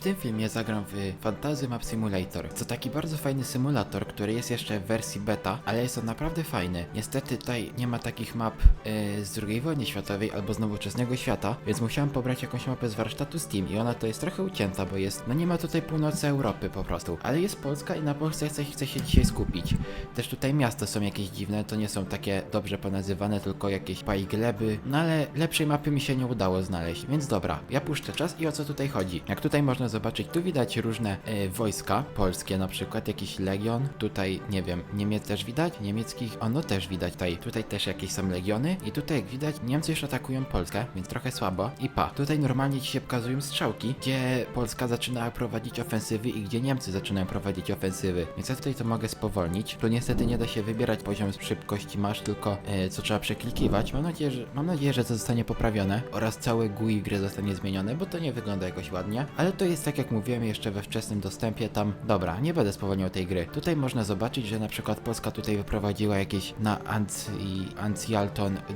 W tym filmie zagram w Fantasy Map Simulator. To taki bardzo fajny symulator, który jest jeszcze w wersji beta, ale jest on naprawdę fajny. Niestety tutaj nie ma takich map e, z II wojny światowej albo z nowoczesnego świata, więc musiałem pobrać jakąś mapę z warsztatu Steam i ona to jest trochę ucięta, bo jest, no nie ma tutaj północy Europy po prostu. Ale jest Polska i na Polsce chcę, chcę się dzisiaj skupić. Też tutaj miasta są jakieś dziwne, to nie są takie dobrze ponazywane, tylko jakieś paj gleby, no ale lepszej mapy mi się nie udało znaleźć, więc dobra, ja puszczę czas i o co tutaj chodzi. Jak tutaj można zobaczyć, tu widać różne e, wojska polskie, na przykład jakiś legion, tutaj nie wiem, Niemiec też widać, niemieckich, ono też widać. Tutaj, tutaj też jakieś są legiony i tutaj jak widać Niemcy już atakują Polskę, więc trochę słabo. I pa, tutaj normalnie ci się pokazują strzałki, gdzie Polska zaczyna prowadzić ofensywy i gdzie Niemcy zaczynają prowadzić ofensywy, więc ja tutaj to mogę spowolnić, tu niestety nie da się wybierać poziom szybkości masz, tylko e, co trzeba przeklikiwać, mam nadzieję, że, mam nadzieję, że to zostanie poprawione oraz całe GUI gry zostanie zmienione, bo to nie wygląda jakoś ładnie, ale to jest tak jak mówiłem jeszcze we wczesnym dostępie tam, dobra, nie będę spowolniał tej gry. Tutaj można zobaczyć, że na przykład Polska tutaj wyprowadziła jakieś na Anc i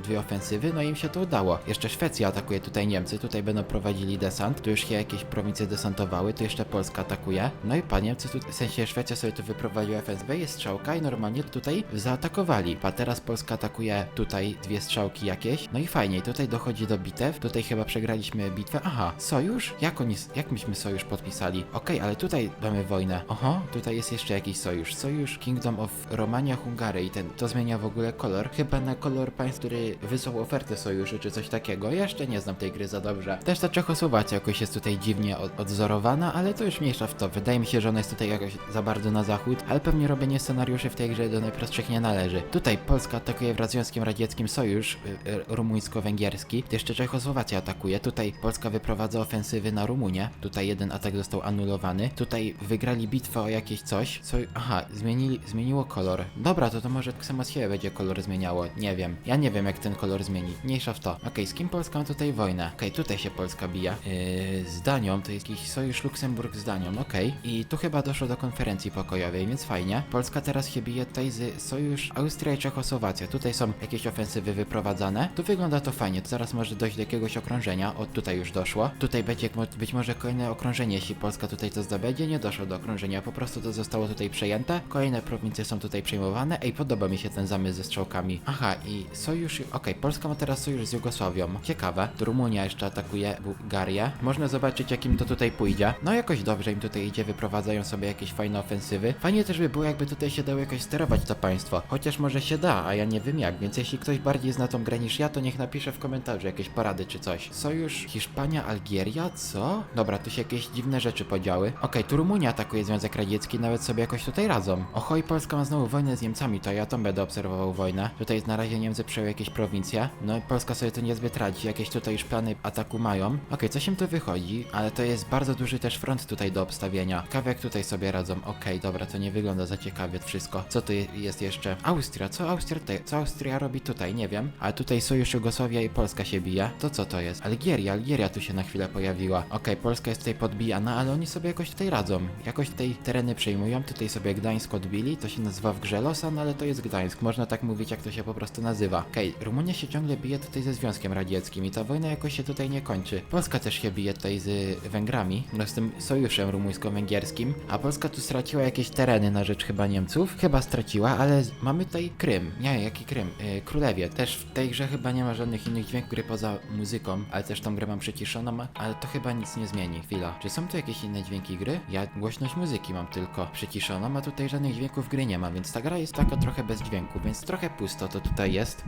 dwie ofensywy, no i im się to udało. Jeszcze Szwecja atakuje tutaj Niemcy, tutaj będą prowadzili desant, tu już się jakieś prowincje desantowały, tu jeszcze Polska atakuje, no i pa, Niemcy tu, w sensie Szwecja sobie tu wyprowadziła ofensywę, jest strzałka i normalnie tutaj zaatakowali. Pa, teraz Polska atakuje tutaj dwie strzałki jakieś, no i fajnie, tutaj dochodzi do bitew, tutaj chyba przegraliśmy bitwę, aha, sojusz? Jak oni, jak myśmy sojusz podpisali? Okej, ale tutaj mamy wojnę. Oho, tutaj jest jeszcze jakiś sojusz. Sojusz Kingdom of Romania Hungary i ten, to zmienia w ogóle kolor. Chyba na kolor państw, który wysłał ofertę sojuszu czy coś takiego. Jeszcze nie znam tej gry za dobrze. Też ta Czechosłowacja jakoś jest tutaj dziwnie od, odzorowana, ale to już mniejsza w to. Wydaje mi się, że ona jest tutaj jakoś za bardzo na zachód, ale pewnie robienie scenariuszy w tej grze do najprostszych nie należy. Tutaj Polska atakuje wraz z Związkiem Radzieckim sojusz y, y, rumuńsko-węgierski, jeszcze Czechosłowacja atakuje. Tutaj Polska wyprowadza ofensywy na Rumunię. Tutaj jeden atak został anulowany. Tutaj wygrali bitwę o jakieś coś. Co... Aha, zmienili, zmieniło kolor. Dobra, to to może samo siebie będzie kolor zmieniało. Nie wiem. Ja nie wiem, jak ten kolor zmieni. Mniejsza w to. Okej, z kim Polska ma tutaj wojnę? Okej, tutaj się Polska bije. Yy, z Danią, to jest jakiś sojusz Luksemburg z Danią, okej. I tu chyba doszło do konferencji pokojowej, więc fajnie. Polska teraz się bije tutaj z sojusz Austria i Czechosłowacja. Tutaj są jakieś ofensywy wyprowadzane. Tu wygląda to fajnie. To zaraz może dojść do jakiegoś okrążenia. O, tutaj już doszło. Tutaj będzie być może kolejne okrążenie, jeśli Polska tutaj to zdobędzie. Nie doszło do okrążenia, po prostu to zostało tutaj przejęte. Kolejne prowincje są tutaj przejmowane. Ej, podoba mi się ten zamysł ze strzałkami. Aha, i sojusz... Okej, Polska ma teraz sojusz z Jugosławią. Ciekawe. Rumunia jeszcze atakuje Bułgarię. Można zobaczyć, jakim to tutaj pójdzie. No jakoś dobrze im tutaj idzie, wyprowadzają sobie jakieś fajne ofensywy. Fajnie też by było, jakby tutaj się dało jakoś sterować to państwo. Chociaż może się da, a ja nie wiem jak, więc jeśli ktoś bardziej zna tą grę niż ja, to niech napisze w komentarzu jakieś porady czy coś. Sojusz Hiszpania, Algieria, co? Dobra, tu się jakieś dziwne rzeczy podziały. Okej, tu Rumunia atakuje Związek Radziecki, nawet sobie jakoś tutaj radzą. Oho, i Polska ma znowu wojnę z Niemcami, to ja tam będę obserwował wojnę. Tutaj na razie Niemcy przejęły jakieś prowincje. No i Polska sobie to niezbyt radzi, jakieś tutaj już plany ataku mają. Okej, coś im tu wychodzi, ale to jest bardzo duży też front tutaj do obstawienia. Ciekawe jak tutaj sobie radzą. Okej, dobra, to nie wygląda za ciekawie wszystko. Co tu je- jest jeszcze? Austria, co Austria? Co Austria robi tutaj? Nie wiem. Ale tutaj Sojusz Jugosławia i Polska się bije. To co to jest? Algieria, Algieria tu się na chwilę pojawiła. Okej, Polska jest tutaj podbijana, ale oni sobie jakoś tutaj radzą. Jakoś tutaj tereny przejmują. Tutaj sobie Gdańsk odbili. To się nazywa w grze Losan, ale to jest Gdańsk. Można tak mówić, jak to się po prostu nazywa. Okej, Rumunia się ciągle bije tutaj ze Związkiem Radzieckim i ta wojna jakoś się tutaj nie kończy. Polska też się bije tutaj z Węgrami, no z tym sojuszem rumuńsko-węgierskim, a Polska tu straciła jakieś tereny na rzecz chyba Niemców. Chyba straciła, ale mamy tutaj Krym. Nie, jaki Krym? Yy, Królewie. Też w tej grze chyba nie ma żadnych innych dźwięków gry poza muzyką, ale też tą grę mam przyciszoną, ale to chyba nic nie zmieni. Chwila. Czy są tu jakieś inne dźwięki gry? Ja głośność muzyki mam tylko przyciszoną, a tutaj żadnych dźwięków gry nie ma, więc ta gra jest taka trochę bez dźwięku, więc trochę pusto to tutaj jest.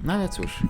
No ale cóż,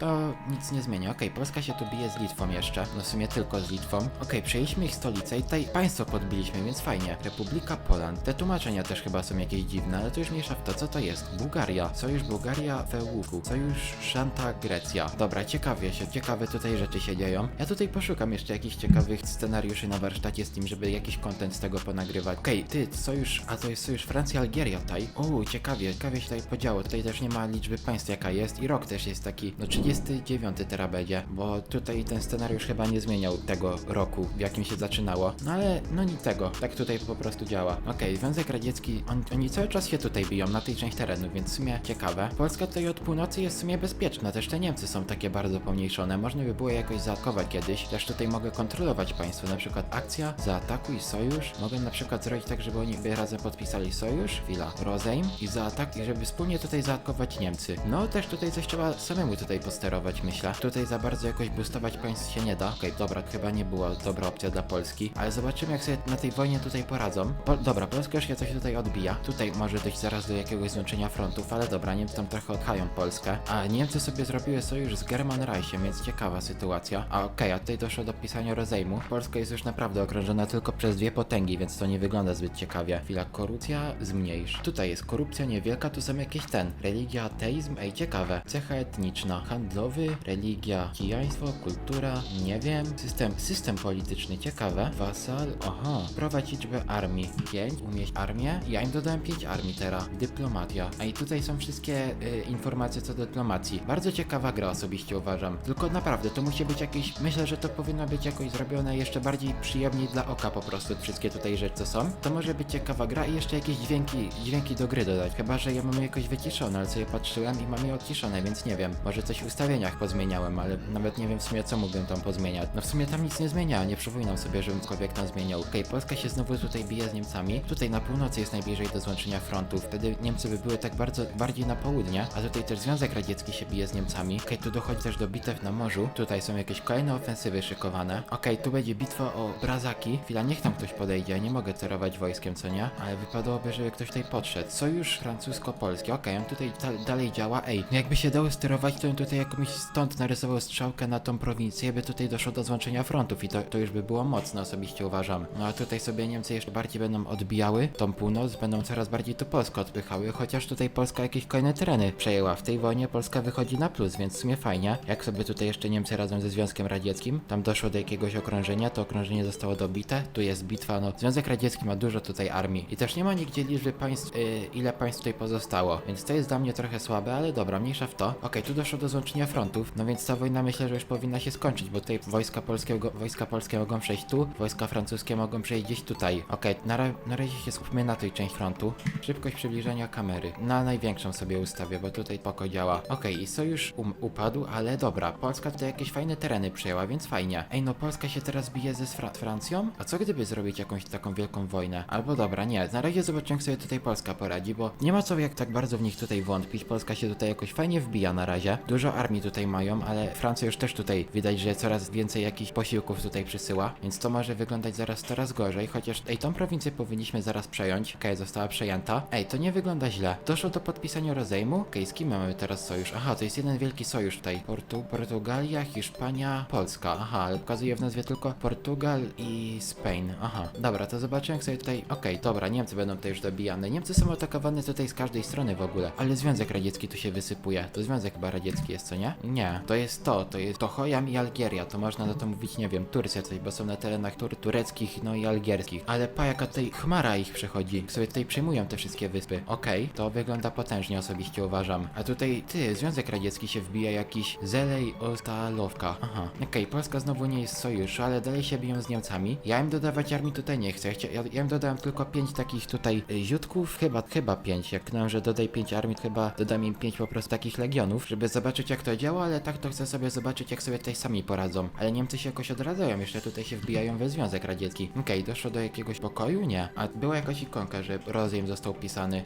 to nic nie zmienia. Okej, Polska się tu bije z Litwą jeszcze. No w sumie tylko z Litwą. Okej, przejęliśmy ich stolicę i tutaj państwo podbiliśmy, więc fajnie. Republika Poland. Te tłumaczenia też chyba są jakieś dziwne, ale to już mniejsza w to, co to jest. Bułgaria. Sojusz Bułgaria we Łuku. Sojusz Szanta Grecja. Dobra, ciekawie się, ciekawe tutaj rzeczy się dzieją. Ja tutaj poszukam jeszcze jakichś ciekawych scenariuszy na warsztacie z tym, żeby jakiś content z tego ponagrywać. Okej, ty, sojusz, a to jest sojusz Francja-Algieria tutaj. Uuu, ciekawie, ciekawie się tutaj podziało. Tutaj też nie ma liczby państw jaka jest i rok też jest taki, no 30 49 teraz będzie, bo tutaj ten scenariusz chyba nie zmieniał tego roku, w jakim się zaczynało. No ale no nic tego, tak tutaj po prostu działa. Okej, Związek Radziecki, on, oni cały czas się tutaj biją na tej części terenu, więc w sumie ciekawe. Polska tutaj od północy jest w sumie bezpieczna, też te Niemcy są takie bardzo pomniejszone, można by było jakoś zaatakować kiedyś. Też tutaj mogę kontrolować państwo, na przykład akcja, zaatakuj sojusz. Mogę na przykład zrobić tak, żeby oni by razem podpisali sojusz, chwila, rozejm i zaatak, i żeby wspólnie tutaj zaatakować Niemcy. No też tutaj coś trzeba samemu tutaj posterować, myślę. Tutaj za bardzo jakoś boostować państw się nie da. Okej, dobra, to chyba nie była dobra opcja dla Polski, ale zobaczymy jak sobie na tej wojnie tutaj poradzą. Po, dobra, Polska już się coś tutaj odbija. Tutaj może dojść zaraz do jakiegoś złączenia frontów, ale dobra, Niemcy tam trochę odchają Polskę. A Niemcy sobie zrobiły sojusz z German Reichem, więc ciekawa sytuacja. A okej, a tutaj doszło do pisania rozejmu. Polska jest już naprawdę okrążona tylko przez dwie potęgi, więc to nie wygląda zbyt ciekawie. Chwila, korupcja zmniejsz. Tutaj jest korupcja niewielka, tu są jakieś ten. Religia, ateizm, ej, ciekawe. Cecha etniczna, handlowy, religia, kijaństwo, kultura, nie wiem. System, system polityczny, ciekawe. Wasal, aha. Prowadź liczbę armii. 5, umieść armię. Ja im dodałem 5 armii teraz. Dyplomatia. A i tutaj są wszystkie y, informacje co do dyplomacji. Bardzo ciekawa gra osobiście uważam. Tylko naprawdę, to musi być jakieś, myślę, że to powinno być jakoś zrobione jeszcze bardziej przyjemniej dla oka po prostu wszystkie tutaj rzeczy co są. To może być ciekawa gra i jeszcze jakieś dźwięki, dźwięki do gry dodać. Chyba, że ja mam je jakoś wyciszone, ale sobie patrzyłem i mam je odciszone, więc nie wiem. Może coś w ustawieniach pozmieniałem, ale nawet nie wiem w sumie co mógłbym tam pozmieniać. No w sumie tam nic nie zmienia, nie przypominam sobie, żebym cokolwiek tam zmieniał. Okej, Polska się znowu tutaj bije z Niemcami. Tutaj na północy jest najbliżej do złączenia frontów. Wtedy Niemcy by były tak bardzo bardziej na południe, a tutaj też Związek Radziecki się bije z Niemcami. Okej, tu dochodzi też do bitew na morzu. Tutaj są jakieś kolejne ofensywy szykowane. Okej, tu będzie bitwa o Brazaki. Chwila, niech tam ktoś podejdzie. Nie mogę cerować wojskiem, co nie? Ale wypadałoby, żeby ktoś tutaj podszedł. Sojusz francusko-polski. Okej, on tutaj da- dalej działa. Ej, no jakby się dało sterować, to bym tutaj jakąś stąd narysował strzałkę na tą prowincję, by tutaj doszło do złączenia frontów i to, to już by było mocne, osobiście uważam. No a tutaj sobie Niemcy jeszcze bardziej będą odbijały tą północ, będą coraz bardziej tu Polskę odpychały, chociaż tutaj Polska jakieś kolejne tereny przejęła. W tej wojnie Polska wychodzi na plus, więc w sumie fajnie. Jak sobie tutaj jeszcze Niemcy razem ze Związkiem Radzieckim, tam doszło do jakiegoś okrążenia, to okrążenie zostało dobite, tu jest bitwa, no Związek Radziecki ma dużo tutaj armii i też nie ma nigdzie liczby państw, yy, ile państw tutaj pozostało, więc to jest dla mnie trochę słabe, ale dobra, mniejsza w to. Okej, tu doszło do złączenia frontów, no więc ta wojna myślę, że już powinna się skończyć, bo tutaj wojska polskiego, wojska polskie mogą przejść tu, wojska francuskie mogą przejść gdzieś tutaj. Okej, na, ra- na razie się skupmy na tej części frontu. Szybkość przybliżenia kamery. Na największą sobie ustawię, bo tutaj poko działa. Okej, i sojusz um, upadł, ale dobra, Polska tutaj jakieś fajne tereny przejęła, więc fajnie. Ej, no Polska się teraz bije ze Fra- Francją? A co gdyby zrobić jakąś taką wielką wojnę? Albo dobra, nie, na razie zobaczymy jak sobie tutaj Polska poradzi, bo nie ma co jak tak bardzo w nich tutaj wątpić. Polska się tutaj jakoś fajnie wbija na razie. Dużo armii tutaj mają, ale Francja już też tutaj widać, że coraz więcej jakichś posiłków tutaj przysyła, więc to może wyglądać zaraz coraz gorzej, chociaż ej, tą prowincję powinniśmy zaraz przejąć. Okej, została przejęta. Ej, to nie wygląda źle. Doszło do podpisania rozejmu. Okej, kim mamy teraz sojusz? Aha, to jest jeden wielki sojusz tutaj. Portu Portugalia, Hiszpania, Polska. Aha, ale pokazuje w nazwie tylko Portugal i Spain. Aha, dobra, to zobaczymy jak sobie tutaj... Okej, dobra, Niemcy będą tutaj już dobijane. Niemcy są atakowane tutaj z każdej strony w ogóle, ale Związek Radziecki tu się wysypuje. To Związek chyba Radziecki jest, co nie? Nie, to jest to, to jest Tochojam i Algieria. To można na to mówić, nie wiem, Turcja coś, bo są na terenach tur tureckich, no i algierskich. Ale pa, jaka tutaj chmara ich przechodzi. Sobie tutaj przejmują te wszystkie wyspy. Okej, to wygląda potężnie osobiście uważam. A tutaj, ty, Związek Radziecki się wbija jakiś Zelej Ostalowka. Aha, okej, Polska znowu nie jest w sojuszu, ale dalej się biją z Niemcami. Ja im dodawać armii tutaj nie chcę. Ja, ja, im dodałem tylko pięć takich tutaj y, ziutków, chyba, chyba pięć. Jak knę, że dodaj pięć armii, chyba dodam im pięć po prostu takich legionów, żeby zobaczyć jak to działa, ale tak to chcę sobie zobaczyć jak sobie tutaj sami poradzą. Ale Niemcy się jakoś odradzają, jeszcze tutaj się wbijają we Związek Radziecki. Okej, doszło do jakiegoś pokoju? Nie. A była jakaś ikonka, że rozejm został pisany.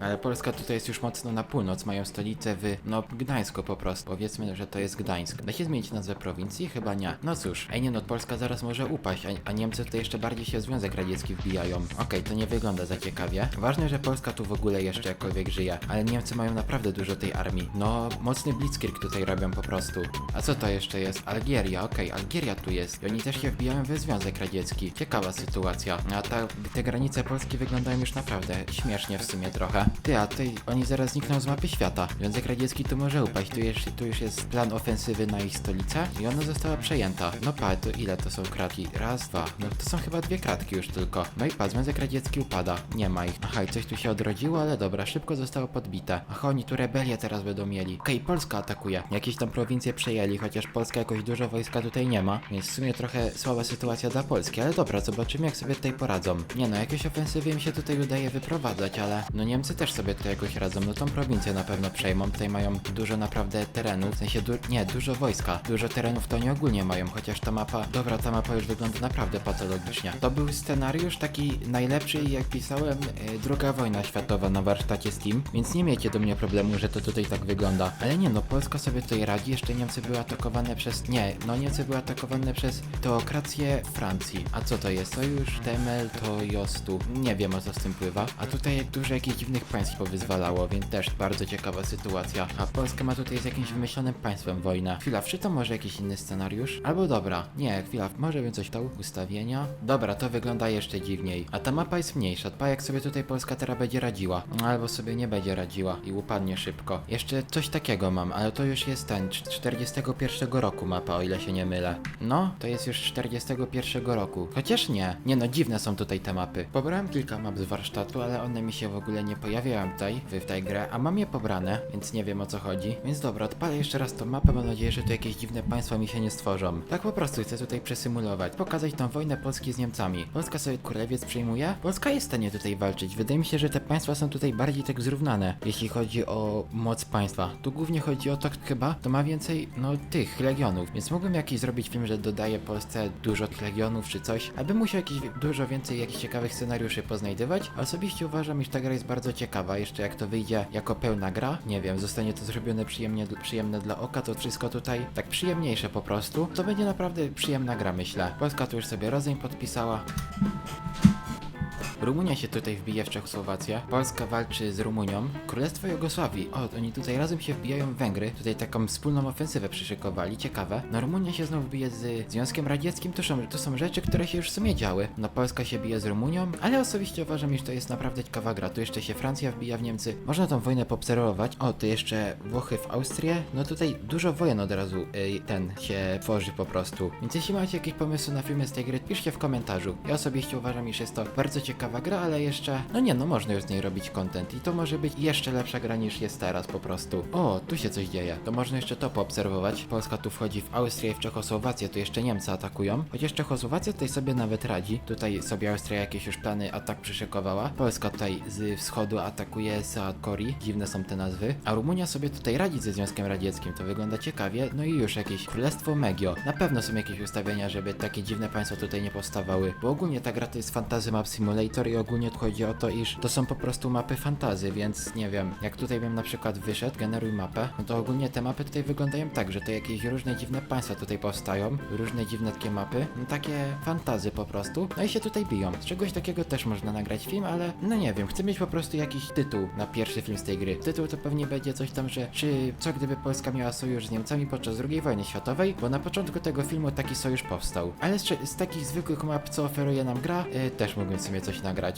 Ale Polska tutaj jest już mocno na północ, mają stolicę w, no, Gdańsku po prostu. Powiedzmy, że to jest Gdańsk. Da się zmienić nazwę prowincji? Chyba nie. No cóż, ej nie no, Polska zaraz może upaść, a, a Niemcy tutaj jeszcze bardziej się w Związek Radziecki wbijają. Okej, to nie wygląda za ciekawie. Ważne, że Polska tu w ogóle jeszcze jakkolwiek żyje, ale Niemcy mają naprawdę dużo tej armii. No, mocny blitzkrieg tutaj robią po prostu. A co to jeszcze jest? Algieria, okej, Algieria tu jest. I oni też się wbijają we Związek Radziecki. Ciekawa sytuacja. A ta, te granice Polski wyglądają już naprawdę śmiesznie w sumie trochę. Ty, a tutaj oni zaraz znikną z mapy świata. Związek Radziecki tu może upaść. Tu już, tu już jest plan ofensywy na ich stolicę i ona została przejęta. No pa, to ile to są kratki? Raz, dwa. No to są chyba dwie kratki już tylko. No i pa, Związek Radziecki upada. Nie ma ich. Aha, i coś tu się odrodziło, ale dobra, szybko zostało podbite. Ach, oni tu rebelię teraz będą mieli. Okej, Polska atakuje. Atakuje. Jakieś tam prowincje przejęli, chociaż Polska jakoś dużo wojska tutaj nie ma, więc w sumie trochę słaba sytuacja dla Polski, ale dobra, zobaczymy jak sobie tutaj poradzą. Nie no, jakieś ofensywy im się tutaj udaje wyprowadzać, ale no Niemcy też sobie tutaj jakoś radzą, no tą prowincję na pewno przejmą, tutaj mają dużo naprawdę terenu, w sensie, du nie, dużo wojska, dużo terenów to oni ogólnie mają, chociaż ta mapa, dobra, ta mapa już wygląda naprawdę patologicznie. To był scenariusz taki najlepszy, jak pisałem, e, druga wojna światowa na warsztacie Steam, więc nie miejcie do mnie problemu, że to tutaj tak wygląda. Ale nie no, Polska sobie tutaj radzi, jeszcze Niemcy były atakowane przez, nie, no Niemcy były atakowane przez teokrację Francji. A co to jest? To już Temel, to Jostu. Nie wiem o co z tym pływa. A tutaj dużo jakichś dziwnych państw powyzwalało, więc też bardzo ciekawa sytuacja. A Polska ma tutaj z jakimś wymyślonym państwem wojnę. Chwila, czy to może jakiś inny scenariusz? Albo dobra, nie, chwila, może bym coś dał? Ustawienia? Dobra, to wygląda jeszcze dziwniej. A ta mapa jest mniejsza. Dba jak sobie tutaj Polska teraz będzie radziła. Albo sobie nie będzie radziła i upadnie szybko. Jeszcze coś takiego mam, ale to już jest ten, cz- 41 roku mapa, o ile się nie mylę. No, to jest już 41 roku. Chociaż nie. Nie no, dziwne są tutaj te mapy. Pobrałem kilka map z warsztatu, ale one mi się w ogóle nie pojawiają tutaj, w, tej grze, a mam je pobrane, więc nie wiem o co chodzi. Więc dobra, odpalę jeszcze raz tą mapę, mam nadzieję, że tu jakieś dziwne państwa mi się nie stworzą. Tak po prostu chcę tutaj przesymulować, pokazać tą wojnę Polski z Niemcami. Polska sobie Królewiec przejmuje, Polska jest w stanie tutaj walczyć. Wydaje mi się, że te państwa są tutaj bardziej tak zrównane, jeśli chodzi o moc państwa. Tu głównie chodzi o to chyba, to ma więcej, no, tych legionów, więc mógłbym jakiś zrobić film, że dodaję Polsce dużo legionów czy coś, aby musiał jakieś dużo więcej jakichś ciekawych scenariuszy poznajdywać. Osobiście uważam, iż ta gra jest bardzo ciekawa, jeszcze jak to wyjdzie jako pełna gra, nie wiem, zostanie to zrobione przyjemnie, przyjemne dla oka, to wszystko tutaj tak przyjemniejsze po prostu. To będzie naprawdę przyjemna gra, myślę. Polska tu już sobie rozejm podpisała. Rumunia się tutaj wbije w Czechosłowację, Polska walczy z Rumunią, Królestwo Jugosławii, o, oni tutaj razem się wbijają w Węgry, tutaj taką wspólną ofensywę przyszykowali, ciekawe. No Rumunia się znów bije z Związkiem Radzieckim, to są, to są rzeczy, które się już w sumie działy. No Polska się bije z Rumunią, ale osobiście uważam, iż to jest naprawdę ciekawa gra, tu jeszcze się Francja wbija w Niemcy, można tą wojnę poobserwować, o, tu jeszcze Włochy w Austrię, no tutaj dużo wojen od razu y, ten się tworzy po prostu. Więc jeśli macie jakieś pomysły na filmy z tej gry, piszcie w komentarzu. Ja osobiście uważam, iż jest to bardzo ciekawa gra, ale jeszcze, no nie no, można już z niej robić content i to może być jeszcze lepsza gra niż jest teraz po prostu. O, tu się coś dzieje. To można jeszcze to poobserwować. Polska tu wchodzi w Austrię i w Czechosłowację, tu jeszcze Niemcy atakują. Chociaż Czechosłowacja tutaj sobie nawet radzi. Tutaj sobie Austria jakieś już plany atak przyszykowała. Polska tutaj z wschodu atakuje Saat-Kori, dziwne są te nazwy. A Rumunia sobie tutaj radzi ze Związkiem Radzieckim, to wygląda ciekawie. No i już jakieś Królestwo Megio. Na pewno są jakieś ustawienia, żeby takie dziwne państwa tutaj nie powstawały. Bo ogólnie ta gra to jest Fantasy Map Simulator i ogólnie chodzi o to, iż to są po prostu mapy fantazy, więc nie wiem, jak tutaj bym na przykład wyszedł, generuj mapę, no to ogólnie te mapy tutaj wyglądają tak, że to jakieś różne dziwne państwa tutaj powstają, różne dziwne takie mapy, no takie fantazy po prostu, no i się tutaj biją. Z czegoś takiego też można nagrać film, ale no nie wiem, chcę mieć po prostu jakiś tytuł na pierwszy film z tej gry. Tytuł to pewnie będzie coś tam, że czy co gdyby Polska miała sojusz z Niemcami podczas II wojny światowej, bo na początku tego filmu taki sojusz powstał. Ale z, z takich zwykłych map, co oferuje nam gra, y, też mógłbym sobie coś nagrać.